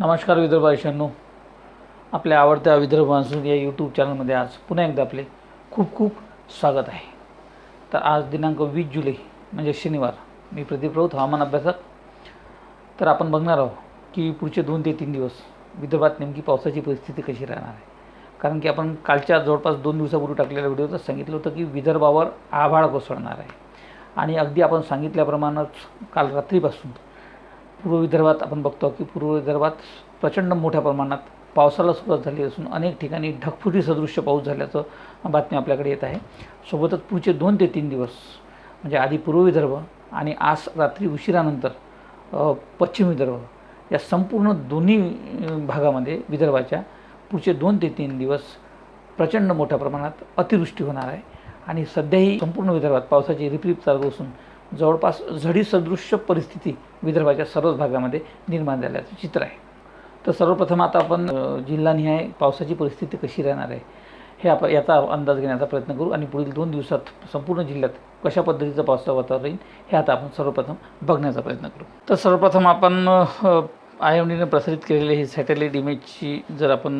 नमस्कार विदर्भ आयुष्यांनो. आपल्या आवडत्या विदर्भ मान्सून या यूट्यूब चॅनलमध्ये आज पुन्हा एकदा आपले खूप खूप स्वागत आहे. तर आज दिनांक वीस जुलै म्हणजे शनिवार. मी प्रदीप राऊत हवामान अभ्यासक. तर आपण बघणार आहोत की पुढचे दोन ते तीन दिवस विदर्भात नेमकी पावसाची परिस्थिती कशी राहणार आहे. कारण की आपण कालच्या जवळपास दोन दिवसापूर्वी टाकलेल्या व्हिडिओतच सांगितलं होतं की विदर्भावर आभाळ कोसळणार आहे. आणि अगदी आपण सांगितल्याप्रमाणेच काल रात्रीपासून पूर्व विदर्भात आपण बघतो की पूर्व विदर्भात प्रचंड मोठ्या प्रमाणात पावसाला सुरुवात झाली असून अनेक ठिकाणी ढगफुटी सदृश्य पाऊस झाल्याचं बातमी आपल्याकडे येत आहे. सोबतच पुढचे दोन ते तीन दिवस म्हणजे आधी पूर्व विदर्भ आणि आज रात्री उशिरानंतर पश्चिम विदर्भ या संपूर्ण दोन्ही भागामध्ये विदर्भाच्या पुढचे दोन ते तीन दिवस प्रचंड मोठ्या प्रमाणात अतिवृष्टी होणार आहे. आणि सध्याही संपूर्ण विदर्भात पावसाची रिपरिप चालू असून जवळपास झडीसदृश्य परिस्थिती विदर्भाच्या सर्वच भागामध्ये निर्माण झाल्याचं चित्र आहे. तर सर्वप्रथम आता आपण जिल्हानिहाय पावसाची परिस्थिती कशी राहणार आहे हे आपण याचा अंदाज घेण्याचा प्रयत्न करू आणि पुढील दोन दिवसात संपूर्ण जिल्ह्यात कशा पद्धतीचं पावसाचं वातावरण राहील हे आता आपण सर्वप्रथम बघण्याचा प्रयत्न करू. तर सर्वप्रथम आपण आय एम प्रसारित केलेली ही सॅटेलाईट इमेजची जर आपण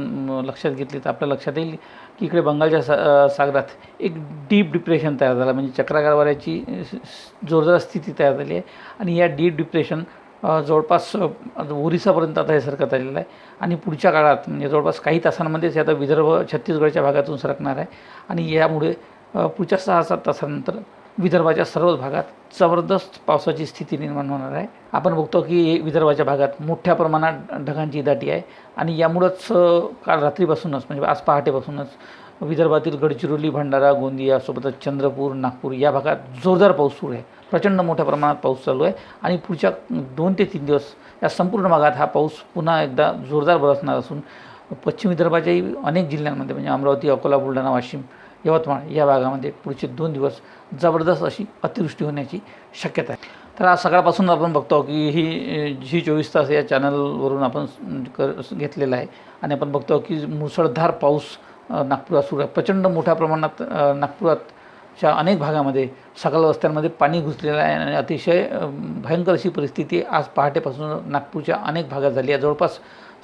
लक्षात घेतली तर आपल्या लक्षात येईल की इकडे बंगालच्या सा सागरात एक डीप डिप्रेशन तयार झालं. म्हणजे चक्राकार वाऱ्याची जोरदार स्थिती तयार झाली आहे. आणि या डीप डिप्रेशन जवळपास ओरिसापर्यंत आता हे सरकत आलेलं आहे. आणि पुढच्या काळात म्हणजे जवळपास काही तासांमध्येच हे आता विदर्भ छत्तीसगडच्या भागातून सरकणार आहे. आणि यामुळे पुढच्या सहा सात तासानंतर विदर्भाच्या सर्वच भागात जबरदस्त पावसाची स्थिती निर्माण होणार आहे. आपण बघतो की विदर्भाच्या भागात मोठ्या प्रमाणात ढगांची दाटी आहे आणि यामुळंच काल रात्रीपासूनच म्हणजे आज पहाटेपासूनच विदर्भातील गडचिरोली भंडारा गोंदिया सोबतच चंद्रपूर नागपूर या भागात जोरदार पाऊस सुरू आहे. प्रचंड मोठ्या प्रमाणात पाऊस चालू आहे आणि पुढच्या दोन ते तीन दिवस या संपूर्ण भागात हा पाऊस पुन्हा एकदा जोरदार बरसणार असून पश्चिम विदर्भाच्याही अनेक जिल्ह्यांमध्ये म्हणजे अमरावती अकोला बुलढाणा वाशिम यवतमाळ या भागामध्ये पुढचे दोन दिवस जबरदस्त अशी अतिवृष्टी होण्याची शक्यता आहे. तर आज सकाळपासून आपण बघतो की ही जी चोवीस तास या चॅनलवरून आपण कर घेतलेला आहे. आणि आपण बघतो की मुसळधार पाऊस नागपुरात सुरू आहे. प्रचंड मोठ्या प्रमाणात नागपुरातच्या अनेक भागामध्ये सकाळ रस्त्यांमध्ये पाणी घुसलेलं आहे आणि अतिशय भयंकर अशी परिस्थिती आज पहाटेपासून नागपूरच्या अनेक भागात झाली आहे. जवळपास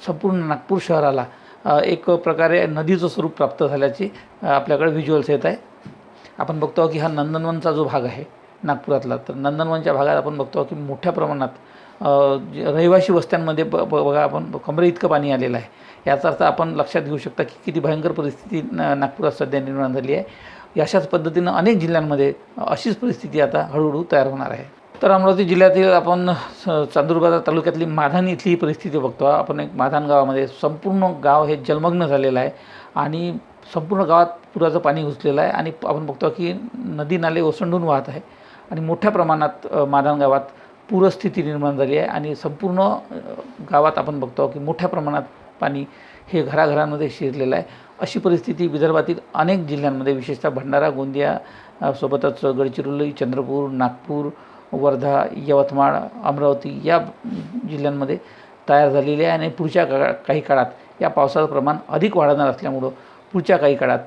संपूर्ण नागपूर शहराला एक प्रकारे नदीचं स्वरूप प्राप्त झाल्याची आपल्याकडे व्हिज्युअल्स येत आहे. आपण बघतो की हा नंदनवनचा जो भाग आहे नागपुरातला तर नंदनवनच्या भागात आपण बघतो की मोठ्या प्रमाणात जे रहिवासी वस्त्यांमध्ये ब ब- बघा आपण कमरे इतकं पाणी आलेलं आहे. याचा अर्थ आपण लक्षात घेऊ शकता की किती भयंकर परिस्थिती नागपुरात सध्या निर्माण झाली आहे. अशाच पद्धतीनं अनेक जिल्ह्यांमध्ये अशीच परिस्थिती आता हळूहळू तयार होणार आहे. तर अमरावती जिल्ह्यातील आपण स- तालुक्यातली माधान इथली ही परिस्थिती बघतो. आपण एक माधान गावामध्ये संपूर्ण गाव हे जलमग्न झालेलं आहे आणि संपूर्ण गावात पुराचं पाणी घुसलेलं आहे आणि आपण बघतो की नदी नाले ओसंडून वाहत आहे आणि मोठ्या प्रमाणात माधान गावात पूरस्थिती निर्माण झाली आहे आणि संपूर्ण गावात आपण बघतो की मोठ्या प्रमाणात पाणी हे घराघरांमध्ये शिरलेलं आहे. अशी परिस्थिती विदर्भातील अनेक जिल्ह्यांमध्ये विशेषतः भंडारा गोंदिया सोबतच गडचिरोली चंद्रपूर नागपूर वर्धा यवतमाळ अमरावती या जिल्ह्यांमध्ये तयार झालेली आहे आणि पुढच्या का काही काळात या पावसाचं प्रमाण अधिक वाढणार असल्यामुळं पुढच्या काही काळात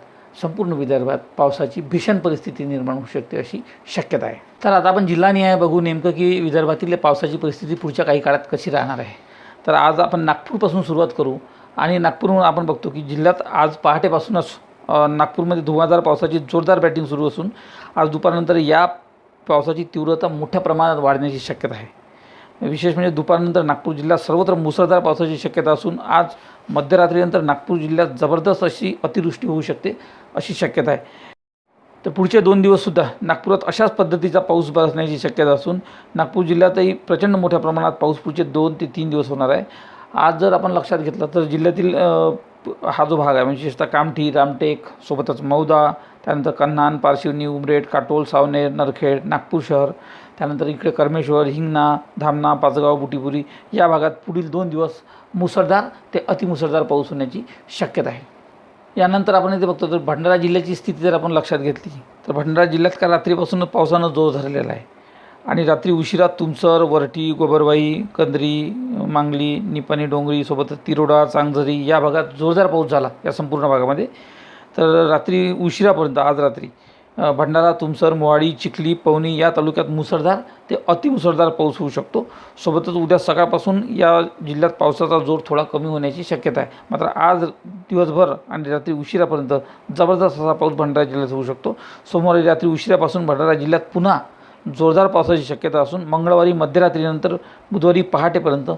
संपूर्ण विदर्भात पावसाची भीषण परिस्थिती निर्माण होऊ शकते अशी शक्यता आहे. तर आता आपण जिल्हानिहाय बघू नेमकं की विदर्भातील पावसाची परिस्थिती पुढच्या काही काळात कशी राहणार आहे. तर आज आपण नागपूरपासून सुरुवात करू आणि नागपूरहून आपण बघतो की जिल्ह्यात आज पहाटेपासूनच नागपूरमध्ये धुवाधार पावसाची जोरदार बॅटिंग सुरू असून आज दुपारनंतर या पावसाची तीव्रता मोठ्या प्रमाणात वाढण्याची शक्यता आहे. विशेष म्हणजे दुपारनंतर नागपूर जिल्ह्यात सर्वत्र मुसळधार पावसाची शक्यता असून आज मध्यरात्रीनंतर नागपूर जिल्ह्यात जबरदस्त अशी अतिवृष्टी होऊ शकते अशी शक्यता आहे. तर पुढचे दोन दिवससुद्धा नागपुरात अशाच पद्धतीचा पाऊस बसण्याची शक्यता असून नागपूर जिल्ह्यातही प्रचंड मोठ्या प्रमाणात पाऊस पुढचे दोन ते तीन दिवस होणार आहे. आज जर आपण लक्षात घेतलं तर जिल्ह्यातील हा जो भाग आहे म्हणजे विशेषतः कामठी रामटेक सोबतच मौदा त्यानंतर कन्हान पारशिवनी उमरेड काटोल सावनेर नरखेड नागपूर शहर. त्यानंतर इकडे करमेश्वर हिंगणा धामणा पाचगाव बुटीपुरी या भागात पुढील दोन दिवस मुसळधार ते अतिमुसळधार पाऊस होण्याची शक्यता आहे. यानंतर आपण इथे बघतो तर भंडारा जिल्ह्याची स्थिती जर आपण लक्षात घेतली तर भंडारा जिल्ह्यात काल रात्रीपासून पावसानं जोर धरलेला आहे. आणि रात्री उशिरा तुमसर वरटी गोबरवाई कंदरी मांगली निपाणी डोंगरी सोबतच तिरोडा चांगझरी या भागात जोरदार पाऊस झाला या संपूर्ण भागामध्ये. तर रात्री उशिरापर्यंत आज रात्री. भंडारा तुमसर मोहाडी चिखली पवनी या तालुक्यात मुसळधार ते अतिमुसळधार पाऊस होऊ शकतो. सोबतच उद्या सकाळपासून या जिल्ह्यात पावसाचा जोर थोडा कमी होण्याची शक्यता आहे. मात्र आज दिवसभर आणि रात्री उशिरापर्यंत जबरदस्त असा पाऊस भंडारा जिल्ह्यात होऊ शकतो. सोमवारी रात्री उशिरापासून भंडारा जिल्ह्यात पुन्हा जोरदार पावसाची शक्यता असून मंगळवारी मध्यरात्रीनंतर बुधवारी पहाटेपर्यंत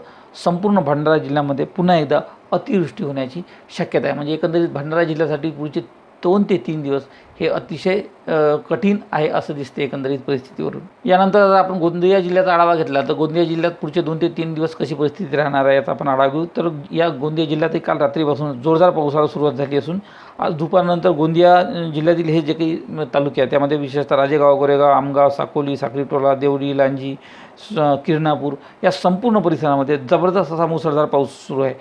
संपूर्ण भंडारा जिल्ह्यामध्ये पुन्हा एकदा अतिवृष्टी होण्याची शक्यता आहे. म्हणजे एकंदरीत भंडारा जिल्ह्यासाठी पुढचे दोन ते तीन दिवस हे अतिशय कठीण आहे असं दिसते एकंदरीत परिस्थितीवरून. यानंतर जर आपण गोंदिया जिल्ह्याचा आढावा घेतला तर गोंदिया जिल्ह्यात पुढचे दोन ते तीन दिवस कशी परिस्थिती राहणार आहे याचा आपण आढावा घेऊ. तर या गोंदिया जिल्ह्यातही काल रात्रीपासून जोरदार पावसाला सुरुवात झाली असून आज दुपारनंतर गोंदिया जिल्ह्यातील हे जे काही तालुके आहेत त्यामध्ये विशेषतः राजेगाव गोरेगाव आमगाव साकोली साखरीटोला देवडी लांजी स- किरणापूर या संपूर्ण परिसरामध्ये जबरदस्त असा मुसळधार पाऊस सुरू आहे.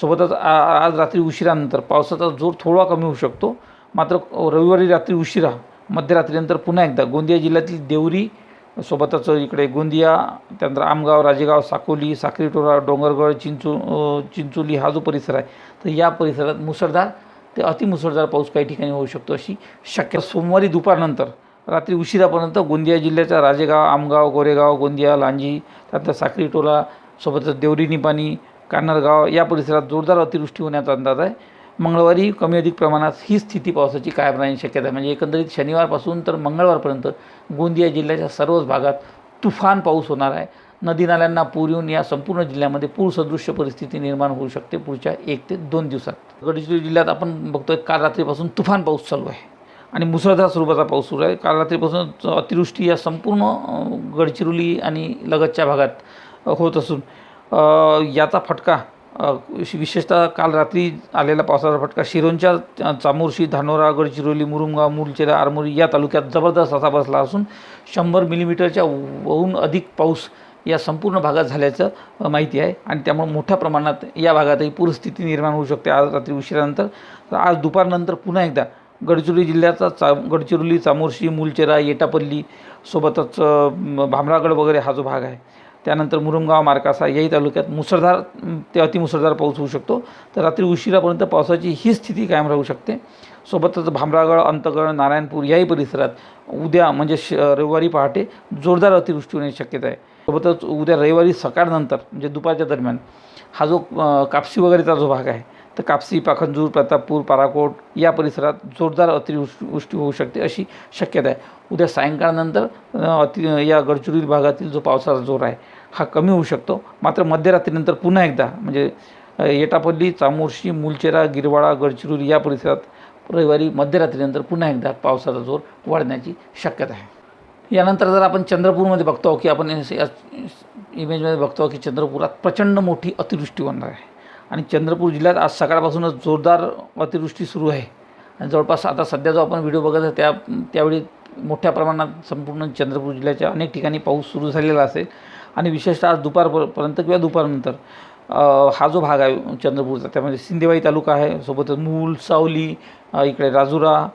सोबतच आ- आज रात्री उशिरानंतर पावसाचा जोर थोडा कमी होऊ शकतो. मात्र रविवारी रात्री उशिरा मध्यरात्रीनंतर पुन्हा एकदा गोंदिया जिल्ह्यातील देवरी सोबतच इकडे गोंदिया त्यानंतर आमगाव राजेगाव साकोली साखरीटोरा डोंगरगड चिंचो चिंचोली हा जो परिसर आहे तर या परिसरात मुसळधार ते अतिमुसळधार पाऊस काही ठिकाणी होऊ शकतो अशी शक्यता. सोमवारी दुपारनंतर रात्री उशिरापर्यंत गोंदिया जिल्ह्याच्या राजेगाव आमगाव गोरेगाव गोंदिया लांजी त्यानंतर साखरीटोला सोबतच देवरी निपाणी कान्नरगाव या परिसरात जोरदार अतिवृष्टी होण्याचा अंदाज आहे. मंगळवारी कमी अधिक प्रमाणात ही स्थिती पावसाची कायम राहण्याची शक्यता आहे. म्हणजे एकंदरीत शनिवारपासून तर मंगळवारपर्यंत गोंदिया जिल्ह्याच्या सर्वच भागात तुफान पाऊस होणार आहे. नदी नाल्यांना पूर येऊन या संपूर्ण जिल्ह्यामध्ये पूरसदृश्य परिस्थिती निर्माण होऊ शकते पुढच्या एक ते दोन दिवसात. गडचिरोली जिल्ह्यात आपण बघतोय काल रात्रीपासून तुफान पाऊस चालू आहे आणि मुसळधार स्वरूपाचा पाऊस सुरू आहे. काल रात्रीपासून अतिवृष्टी या संपूर्ण गडचिरोली आणि लगतच्या भागात होत असून याचा फटका विशेषतः काल रात्री आलेला पावसाचा फटका. शिरोंच्या चामोर्शी धानोरा गडचिरोली मुरुमगाव मुलचेरा आरमोरी या तालुक्यात जबरदस्त असा बसला असून शंभर मिलीमीटरच्या वहून अधिक पाऊस या संपूर्ण भागात झाल्याचं माहिती आहे. आणि त्यामुळे मोठ्या प्रमाणात या भागातही पूरस्थिती निर्माण होऊ शकते आज रात्री उशिरानंतर. तर आज दुपारनंतर पुन्हा एकदा गडचिरोली जिल्ह्याचा चा गडचिरोली चामोर्शी मुलचेरा येटापल्ली सोबतच भामरागड वगैरे हा जो भाग आहे त्यानंतर मुरुमगाव मार्कासा याही तालुक्यात मुसळधार ते अतिमुसळधार पाऊस होऊ शकतो. तर रात्री उशिरापर्यंत पावसाची ही स्थिती कायम राहू शकते. सोबतच भामरागड अंतगड नारायणपूर याही परिसरात उद्या म्हणजे श रविवारी पहाटे जोरदार अतिवृष्टी होण्याची शक्यता आहे. सोबतच उद्या रविवारी सकाळनंतर म्हणजे दुपारच्या दरम्यान हा जो कापशी कापसी वगैरेचा जो भाग आहे तर कापसी पाखंजूर प्रतापपूर पाराकोट या परिसरात जोरदार अतिवृष्टी वृष्टी होऊ शकते अशी शक्यता आहे. उद्या सायंकाळनंतर अति या गडचिरोली भागातील जो पावसाचा जोर आहे हा कमी होऊ शकतो. मात्र मध्यरात्रीनंतर पुन्हा एकदा म्हणजे येटापल्ली चामोर्शी मुलचेरा गिरवाडा गडचिरोली या परिसरात रविवारी मध्यरात्रीनंतर पुन्हा एकदा पावसाचा जोर वाढण्याची शक्यता आहे. यानंतर जर आपण चंद्रपूरमध्ये बघतो की आपण या या इमेजमध्ये बघतो की चंद्रपुरात प्रचंड मोठी अतिवृष्टी होणार आहे. आणि चंद्रपूर जिल्ह्यात आज सकाळपासूनच जोरदार अतिवृष्टी सुरू आहे. आणि जवळपास आता सध्या जो आपण व्हिडिओ बघत आहे त्या त्यावेळी मोठ्या प्रमाणात संपूर्ण चंद्रपूर जिल्ह्याच्या अनेक ठिकाणी पाऊस सुरू झालेला असेल. आणि विशेषतः आज दुपारपर्यंत किंवा दुपारनंतर हा जो भाग आहे चंद्रपूरचा त्यामध्ये सिंदेवाई तालुका आहे सोबतच मूल सावली इकडे राजुरा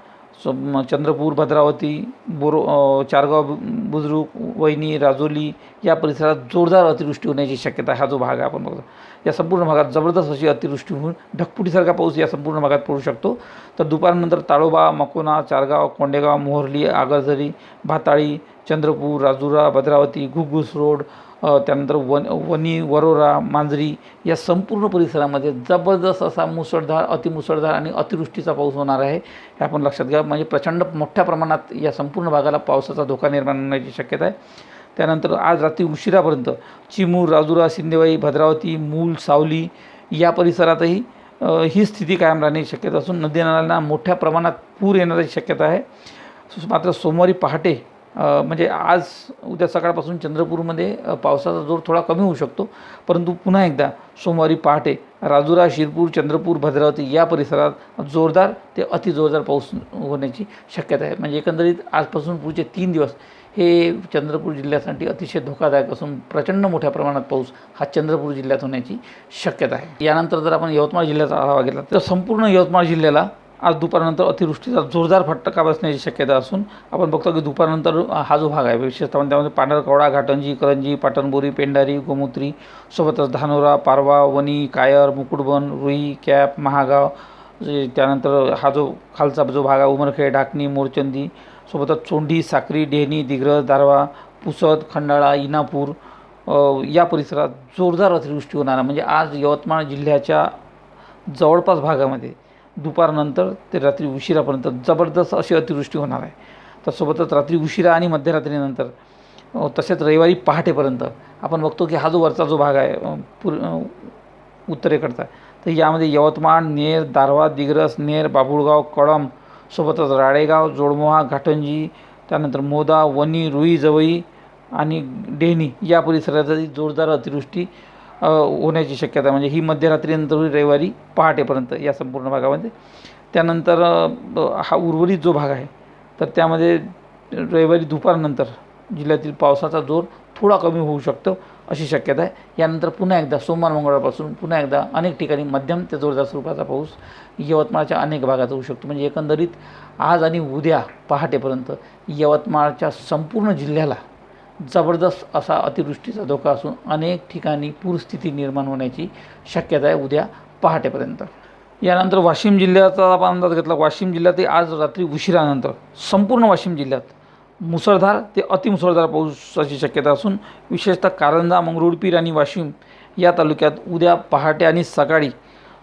सो चंद्रपूर भद्रावती बोरो चारगाव बुजुर्ग वहिनी वैनी राजोली या परिसरात जोरदार अतिवृष्टी होण्याची शक्यता हा जो भाग आहे आपण बघतो. या संपूर्ण भागात जबरदस्त अशी अतिवृष्टी होऊन ढगफुटीसारखा पाऊस या संपूर्ण भागात पडू शकतो. तर दुपारनंतर ताळोबा मकोना चारगाव कोंडेगाव मोहर्ली आगरझरी भाताळी चंद्रपूर राजुरा भद्रावती घुगुस रोड त्यानंतर वन वनी वरोरा मांजरी या संपूर्ण परिसरामध्ये जबरदस्त असा मुसळधार अतिमुसळधार आणि अतिवृष्टीचा पाऊस होणार आहे. हे आपण लक्षात घ्या. म्हणजे प्रचंड मोठ्या प्रमाणात या संपूर्ण भागाला पावसाचा धोका निर्माण होण्याची शक्यता आहे. त्यानंतर आज रात्री उशिरापर्यंत चिमूर राजुरा सिंदेवाई भद्रावती मूल सावली या परिसरातही ही स्थिती कायम राहण्याची शक्यता असून नदी नाल्यांना मोठ्या प्रमाणात पूर येण्याची शक्यता आहे. मात्र सोमवारी पहाटे म्हणजे आज उद्या सकाळपासून चंद्रपूरमध्ये पावसाचा जोर थोडा कमी होऊ शकतो. परंतु पुन्हा एकदा सोमवारी पहाटे राजुरा शिरपूर चंद्रपूर भद्रावती या परिसरात जोरदार ते अतिजोरदार पाऊस होण्याची शक्यता आहे. म्हणजे एकंदरीत आजपासून पुढचे तीन दिवस हे चंद्रपूर जिल्ह्यासाठी अतिशय धोकादायक असून प्रचंड मोठ्या प्रमाणात पाऊस हा चंद्रपूर जिल्ह्यात होण्याची शक्यता आहे. यानंतर जर आपण यवतमाळ जिल्ह्याचा आढावा घेतला तर संपूर्ण यवतमाळ जिल्ह्याला आज दुपारनंतर अतिवृष्टीचा जोरदार फटका बसण्याची शक्यता असून आपण बघतो की दुपारनंतर हा जो भाग आहे विशेषतः त्यामध्ये पांढरकवडा घाटंजी करंजी पाटणबोरी पेंढारी गोमूत्री सोबतच धानोरा पारवा वणी कायर मुकुटबन रुई कॅप महागाव त्यानंतर हा जो खालचा जो भाग आहे उमरखेड ढाकणी मोरचंदी सोबतच चोंडी साक्री डेहणी दिग्रस दारवा पुसद खंडाळा इनापूर या परिसरात जोरदार अतिवृष्टी होणार आहे. म्हणजे आज यवतमाळ जिल्ह्याच्या जवळपास भागामध्ये दुपारनंतर ते रात्री उशिरापर्यंत जबरदस्त अशी अतिवृष्टी होणार आहे. त्यासोबतच रात्री उशिरा आणि मध्यरात्रीनंतर तसेच रविवारी पहाटेपर्यंत आपण बघतो की हा जो वरचा जो भाग आहे पूर उत्तरेकडचा तर यामध्ये यवतमाळ नेर दारवा दिग्रस नेर बाबुळगाव कळम सोबतच राळेगाव जोडमोहा घाटंजी त्यानंतर मोदा वणी रुई जवई आणि डेनी या परिसरातही जोरदार अतिवृष्टी होण्याची शक्यता म्हणजे ही मध्यरात्रीनंतर रविवारी पहाटेपर्यंत या संपूर्ण भागामध्ये. त्यानंतर हा उर्वरित जो भाग आहे तर त्यामध्ये रविवारी दुपारनंतर जिल्ह्यातील पावसाचा जोर थोडा कमी होऊ शकतो. अशी शक्यता आहे. यानंतर पुन्हा एकदा सोमवार मंगळवारपासून पुन्हा एकदा अनेक ठिकाणी मध्यम ते जोरदार स्वरूपाचा पाऊस यवतमाळच्या अनेक भागात होऊ शकतो. म्हणजे एकंदरीत आज आणि उद्या पहाटेपर्यंत यवतमाळच्या संपूर्ण जिल्ह्याला जबरदस्त असा अतिवृष्टीचा धोका असून अनेक ठिकाणी पूरस्थिती निर्माण होण्याची शक्यता आहे उद्या पहाटेपर्यंत. यानंतर वाशिम जिल्ह्याचा आपण अंदाज घेतला. वाशिम जिल्ह्यातही आज रात्री उशिरानंतर संपूर्ण वाशिम जिल्ह्यात मुसळधार ते अतिमुसळधार पावसाची शक्यता असून विशेषतः कारंजा मंगरुळपीर आणि वाशिम या तालुक्यात उद्या पहाटे आणि सकाळी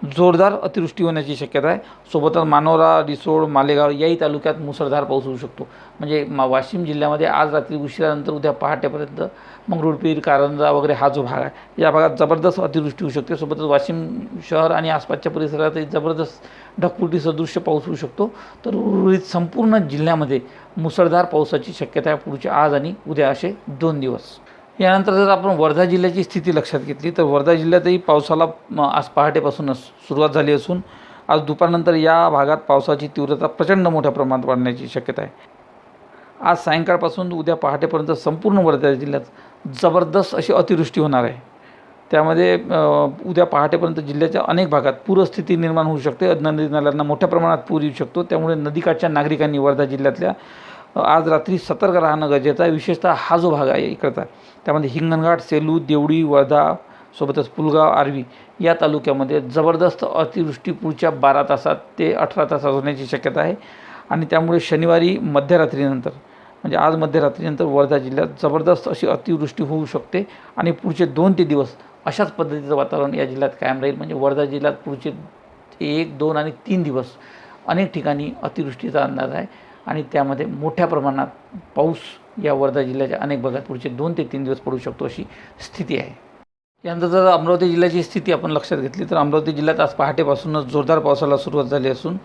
जोरदार अतिवृष्टी होण्याची शक्यता आहे. सोबतच मानोरा रिसोड मालेगाव याही तालुक्यात मुसळधार पाऊस होऊ शकतो. म्हणजे मा वाशिम जिल्ह्यामध्ये आज रात्री उशिरानंतर उद्या पहाटेपर्यंत मंगरुळपीर कारंजा वगैरे हा जो भाग आहे या भागात जबरदस्त अतिवृष्टी होऊ शकते. सोबतच वाशिम शहर आणि आसपासच्या परिसरातही जबरदस्त ढगफुटी सदृश्य पाऊस होऊ शकतो. तर उर्वरित संपूर्ण जिल्ह्यामध्ये मुसळधार पावसाची शक्यता आहे पुढच्या आज आणि उद्या असे दोन दिवस. यानंतर जर आपण वर्धा जिल्ह्याची स्थिती लक्षात घेतली तर वर्धा जिल्ह्यातही पावसाला आज पहाटेपासूनच सुरुवात झाली असून आज दुपारनंतर या भागात पावसाची तीव्रता प्रचंड मोठ्या प्रमाणात वाढण्याची शक्यता आहे. आज सायंकाळपासून उद्या पहाटेपर्यंत संपूर्ण वर्धा जिल्ह्यात जबरदस्त अशी अतिवृष्टी होणार आहे. त्यामध्ये उद्या पहाटेपर्यंत जिल्ह्याच्या अनेक भागात पूरस्थिती निर्माण होऊ शकते. नदी नाल्यांना मोठ्या प्रमाणात पूर येऊ शकतो. त्यामुळे नदीकाठच्या नागरिकांनी वर्धा जिल्ह्यातल्या आज रात्री सतर्क राहणं गरजेचं आहे. विशेषतः हा जो भाग आहे इकडचा त्यामध्ये हिंगणघाट सेलू देवडी वर्धा सोबतच पुलगाव आर्वी या तालुक्यामध्ये जबरदस्त अतिवृष्टी पुढच्या बारा तासात ते अठरा तासात होण्याची शक्यता आहे. आणि त्यामुळे शनिवारी मध्यरात्रीनंतर म्हणजे आज मध्यरात्रीनंतर वर्धा जिल्ह्यात जबरदस्त अशी अतिवृष्टी होऊ शकते. आणि पुढचे दोन ते दिवस अशाच पद्धतीचं वातावरण या जिल्ह्यात कायम राहील. म्हणजे वर्धा जिल्ह्यात पुढचे एक दोन आणि तीन दिवस अनेक ठिकाणी अतिवृष्टीचा अंदाज आहे. आणि त्यामध्ये मोठ्या प्रमाणात पाऊस या वर्धा जिल्ह्याच्या अनेक भागात पुढचे दोन ते तीन दिवस पडू शकतो अशी स्थिती आहे. यानंतर जर अमरावती जिल्ह्याची स्थिती आपण लक्षात घेतली तर अमरावती जिल्ह्यात आज पहाटेपासूनच जोरदार पावसाला सुरुवात झाली असून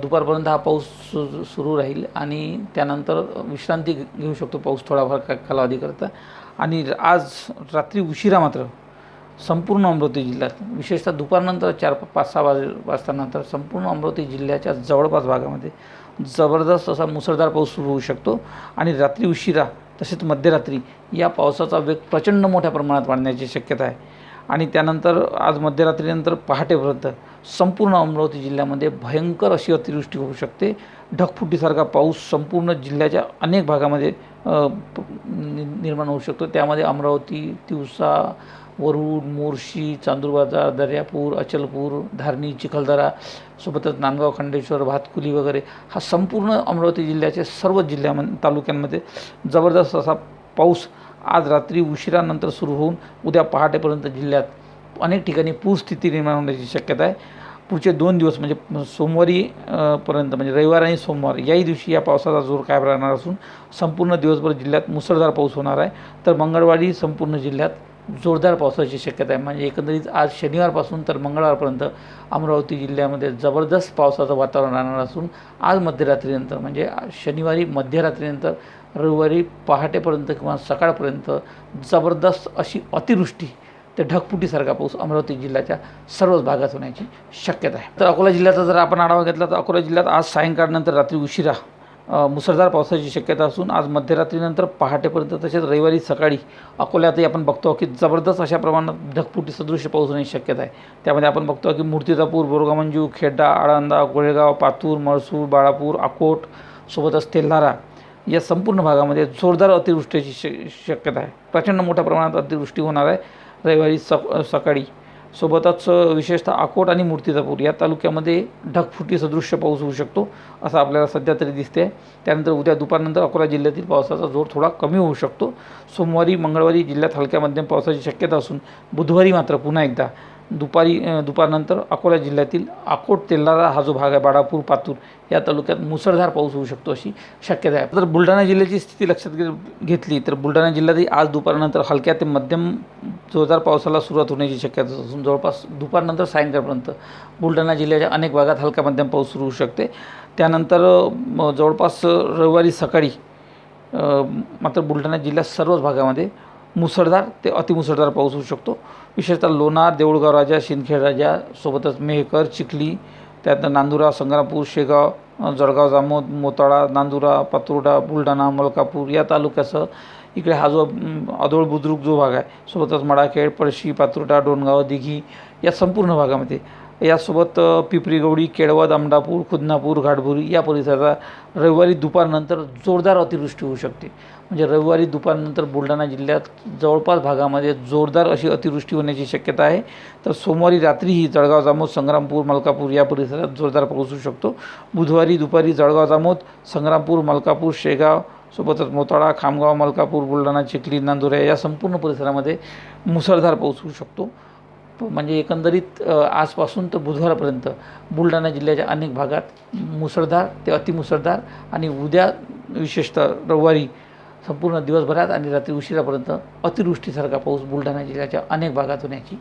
दुपारपर्यंत हा पाऊस सु सुरू राहील आणि त्यानंतर विश्रांती घेऊ शकतो पाऊस थोडाफार का कालावधीकरता. आणि आज रात्री उशिरा मात्र संपूर्ण अमरावती जिल्ह्यात विशेषतः दुपारनंतर चार पाच सहा वाज वाजतानंतर संपूर्ण अमरावती जिल्ह्याच्या जवळपास भागामध्ये जबरदस्त असा मुसळधार पाऊस सुरू होऊ शकतो. आणि रात्री उशिरा तसेच मध्यरात्री या पावसाचा वेग प्रचंड मोठ्या प्रमाणात वाढण्याची शक्यता आहे. आणि त्यानंतर आज मध्यरात्रीनंतर पहाटेपर्यंत संपूर्ण अमरावती जिल्ह्यामध्ये भयंकर अशी अतिवृष्टी होऊ शकते. ढगफुटीसारखा पाऊस संपूर्ण जिल्ह्याच्या अनेक भागामध्ये नि- निर्माण होऊ शकतो. त्यामध्ये अमरावती तिवसा वरुड मोर्शी चांदूरबाजार दर्यापूर अचलपूर धारणी चिखलदरा सोबतच नांदगाव खंडेश्वर भातकुली वगैरे हा संपूर्ण अमरावती जिल्ह्याचे सर्व जिल्ह्याम तालुक्यांमध्ये जबरदस्त असा पाऊस आज रात्री उशिरानंतर सुरू होऊन उद्या पहाटेपर्यंत जिल्ह्यात अनेक ठिकाणी पूरस्थिती निर्माण होण्याची शक्यता आहे. पुढचे दोन दिवस म्हणजे सोमवारी पर्यंत म्हणजे रविवार आणि सोमवार याही दिवशी या पावसाचा जोर कायम राहणार असून संपूर्ण दिवसभर जिल्ह्यात मुसळधार पाऊस होणार आहे. तर मंगळवारी संपूर्ण जिल्ह्यात जोरदार पावसाची शक्यता आहे. म्हणजे एकंदरीत आज शनिवारपासून तर मंगळवारपर्यंत अमरावती जिल्ह्यामध्ये जबरदस्त पावसाचं वातावरण राहणार असून आज मध्यरात्रीनंतर म्हणजे शनिवारी मध्यरात्रीनंतर रविवारी पहाटेपर्यंत किंवा सकाळपर्यंत जबरदस्त अशी अतिवृष्टी ते ढगफुटीसारखा पाऊस अमरावती जिल्ह्याच्या सर्वच भागात होण्याची शक्यता आहे. तर अकोला जिल्ह्याचा जर आपण आढावा घेतला तर अकोला जिल्ह्यात आज सायंकाळनंतर रात्री उशिरा मुसळधार पावसाची शक्यता असून आज मध्यरात्रीनंतर पहाटेपर्यंत तसेच रविवारी सकाळी अकोल्यातही आपण बघतो की जबरदस्त अशा प्रमाणात ढगफुटी सदृश्य पाऊस होण्याची शक्यता आहे. त्यामध्ये आपण बघतो की मूर्तिजापूर बोरगामंजू खेड्डा आळंदा गोळेगाव पातूर मळसूर बाळापूर अकोट सोबतच तेल्हारा या संपूर्ण भागामध्ये जोरदार अतिवृष्टीची श शक्यता आहे. प्रचंड मोठ्या प्रमाणात अतिवृष्टी होणार आहे. रविवारी सक सकाळी सोबतच विशेषतः अकोट आणि मूर्तिजापूर या तालुक्यामध्ये ढगफुटी सदृश्य पाऊस होऊ शकतो असं आपल्याला सध्या तरी दिसते त्यानंतर उद्या दुपारनंतर अकोला जिल्ह्यातील पावसाचा जोर थोडा कमी होऊ शकतो. सोमवारी मंगळवारी जिल्ह्यात हलक्या मध्यम पावसाची शक्यता असून बुधवारी मात्र पुन्हा एकदा दुपारी दुपारनंतर अकोला जिल्ह्यातील अकोट तेल्हारा हा जो भाग आहे बाळापूर पातूर या तालुक्यात मुसळधार पाऊस होऊ शकतो अशी शक्यता आहे. तर बुलढाणा जिल्ह्याची स्थिती लक्षात घे- घेतली तर बुलढाणा जिल्ह्यातही आज दुपारनंतर हलक्या ते मध्यम जोरदार पावसाला सुरुवात होण्याची शक्यता असून जवळपास दुपारनंतर सायंकाळपर्यंत बुलढाणा जिल्ह्याच्या अनेक भागात हलका मध्यम पाऊस सुरू होऊ शकते. त्यानंतर जवळपास रविवारी सकाळी मात्र बुलढाणा जिल्ह्यात सर्वच भागामध्ये मुसळधार ते अतिमुसळधार पाऊस होऊ शकतो. विशेषतः लोणार देऊळगाव राजा शिंदखेड राजा सोबतच मेहकर चिखली त्यात नांदुरा संग्रामपूर शेगाव जळगाव जामोद मोताळा नांदुरा पातुर्डा बुलढाणा मलकापूर या तालुक्यासह इकडे हा जो अदोळ आदोळ बुद्रुक जो भाग आहे सोबतच मडाखेड पळशी पातुर्डा डोणगाव दिघी या संपूर्ण भागामध्ये यासोबत पिपरीगवडी पिपरी गवडी केळवद आमडापूर खुदनापूर घाटभुरी या परिसरात रविवारी दुपारनंतर जोरदार अतिवृष्टी होऊ शकते. म्हणजे रविवारी दुपारनंतर बुलढाणा जिल्ह्यात जवळपास भागामध्ये जोरदार अशी अतिवृष्टी होण्याची शक्यता आहे. तर सोमवारी रात्रीही जळगाव जामोद संग्रामपूर मलकापूर या परिसरात जोरदार पाऊस होऊ शकतो. बुधवारी दुपारी जळगाव जामोद संग्रामपूर मलकापूर शेगाव सोबतच मोताळा खामगाव मलकापूर बुलढाणा चिखली नांदुऱ्या या संपूर्ण परिसरामध्ये मुसळधार पाऊस होऊ शकतो. म्हणजे एकंदरीत आजपासून तर बुधवारपर्यंत बुलढाणा जिल्ह्याच्या अनेक भागात मुसळधार ते अतिमुसळधार आणि उद्या विशेषतः रविवारी संपूर्ण दिवसभरात आणि रात्री उशिरापर्यंत अतिवृष्टीसारखा पाऊस बुलढाणा जिल्ह्याच्या अनेक भागात होण्याची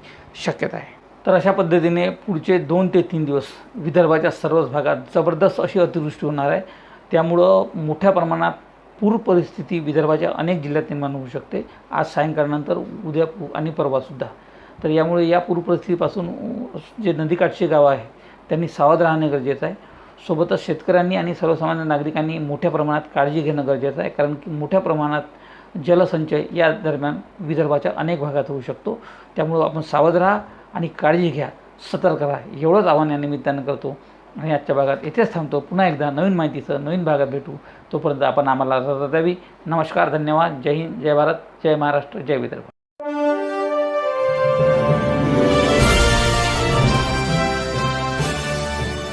शक्यता आहे. तर अशा पद्धतीने पुढचे दोन ते तीन दिवस विदर्भाच्या सर्वच भागात जबरदस्त अशी अतिवृष्टी होणार आहे. त्यामुळं मोठ्या प्रमाणात पूर परिस्थिती विदर्भाच्या अनेक जिल्ह्यात निर्माण होऊ शकते. आज सायंकाळनंतर उद्या आणि परवासुद्धा तर यामुळे या पूर परिस्थितीपासून जे नदीकाठचे गावं आहे त्यांनी सावध राहणे गरजेचं आहे. सोबतच शेतकऱ्यांनी आणि सर्वसामान्य नागरिकांनी मोठ्या प्रमाणात काळजी घेणं गरजेचं आहे कारण की मोठ्या प्रमाणात जलसंचय या दरम्यान विदर्भाच्या अनेक भागात होऊ शकतो. त्यामुळं आपण सावध राहा आणि काळजी घ्या सतर्क राहा. एवढंच आव्हान या निमित्तानं करतो. आणि आजच्या भागात इथेच थांबतो. पुन्हा एकदा नवीन माहितीसह नवीन भागात भेटू. तोपर्यंत आपण आम्हाला रजा द्यावी. नमस्कार धन्यवाद. जय हिंद जय भारत जय महाराष्ट्र जय विदर्भ.